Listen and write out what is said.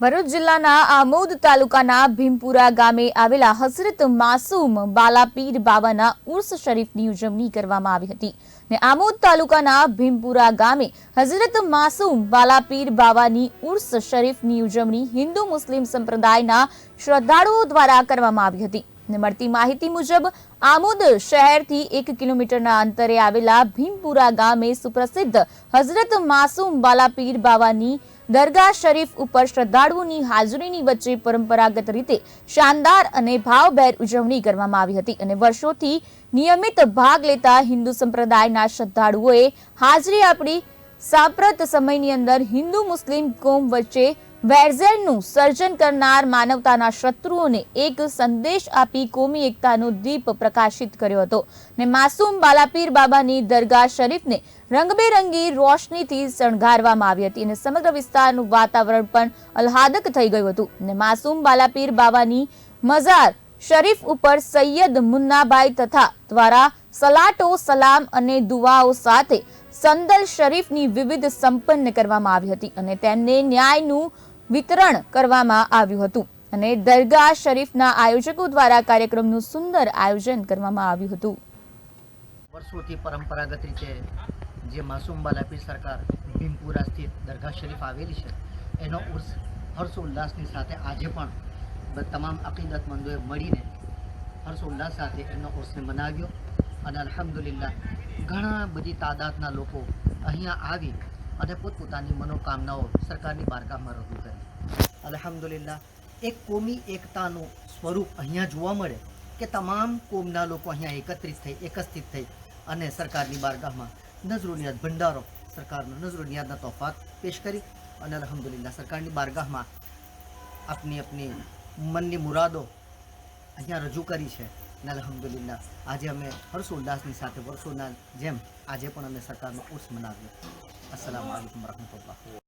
ભરૂચ જિલ્લાના આમોદ તાલુકાના ભીમપુરા ગામે આવેલા હઝરત માસૂમ બાલાપીર બાબાના ઉર્સ શરીફની ઉજવણી કરવામાં આવી હતી ને આમોદ તાલુકાના ભીમપુરા ગામે હઝરત માસૂમ બાલાપીર બાબાની ઉર્સ શરીફની ઉજવણી હિન્દુ મુસ્લિમ સંપ્રદાયના શ્રદ્ધાળુઓ દ્વારા કરવામાં આવી હતી. મળતી માહિતી મુજબ, આમોદ શહેરથી એક કિલોમીટરના અંતરે આવેલા ભીમપુરા ગામે સુપ્રસિદ્ધ હઝરત માસુમ બાલાપીર બાવાની દરગાહ શરીફ ઉપર શ્રદ્ધાળુઓની હાજરીની વચ્ચે પરંપરાગત રીતે શાનદાર અને ભાવભેર ઉજવણી કરવામાં આવી હતી અને વર્ષોથી નિયમિત ભાગ લેતા હિન્દુ સંપ્રદાયના શ્રદ્ધાળુઓએ હાજરી આપી સાંપ્રત સમયની અંદર હિન્દુ મુસ્લિમ કોમ વચ્ચે વેરઝેરનું સર્જન કરનાર માનવતાના શત્રુઓને એક સંદેશ આપી કોમી એકતાનો દીપ પ્રકાશિત કર્યો હતો ને માસૂમ બાલાપીર બાબાની દરગાહ શરીફને રંગબેરંગી રોશનીથી શણગારવામાં આવી હતી અને સમગ્ર વિસ્તારનું વાતાવરણ પણ અલ્હાદક થઈ ગયું હતું ને માસૂમ બાલાપીર બાબાની મઝાર શરીફ ઉપર સૈયદ મુન્નાભાઈ તથા દ્વારા સલાટો સલામ અને દુઆઓ સાથે સંદલ શરીફની વિવિધ સંપન્ન કરવામાં આવી હતી અને તેમને ન્યાયનું વિતરણ કરવામાં આવ્યું હતું અને દરગાહ શરીફના આયોજકો દ્વારા કાર્યક્રમનું સુંદર આયોજન કરવામાં આવ્યું હતું. વર્ષોથી પરંપરાગત રીતે જે માસુમ બાલાપી સરકાર ભીમપુરા સ્થિત દરગાહ શરીફ આવેલી છે, એનો ઉર્સ હર્ષોલ્લાસની સાથે આજે પણ તમામ અકીદતમંદોએ મળીને હર્ષોલ્લાસ સાથે એનો ઉર્સને મનાવ્યો અને અલહમદુલિલ્લાહ ઘણા બધી તાદાદના લોકો અહીંયા આવી અને પોતપોતાની મનોકામનાઓ સરકારની બારગાહમાં રજૂ કરી. અલહમદુલિલ્લા એક કોમી એકતાનું સ્વરૂપ અહીંયા જોવા મળે કે તમામ કોમના લોકો અહીંયા એકત્રિત થઈ, એકસ્થિત થઈ અને સરકારની બારગાહમાં નજરોનિયાદ ભંડારો, સરકારનો નજરોનિયાદના તોફાત પેશ કરી અને અલહમદુલિલ્લા સરકારની બારગાહમાં આપની આપની મનની મુરાદો અહીંયા રજૂ કરી છે. અને અલ્હમ્દુલિલ્લાહ. આજે અમે હર્ષોલ્લાસની સાથે, વર્ષોના જેમ આજે પણ અમે સરકારનો ઉર્સ મનાવ્યો અસલામ વાલેકુમ વરહમતુલ્લાહ.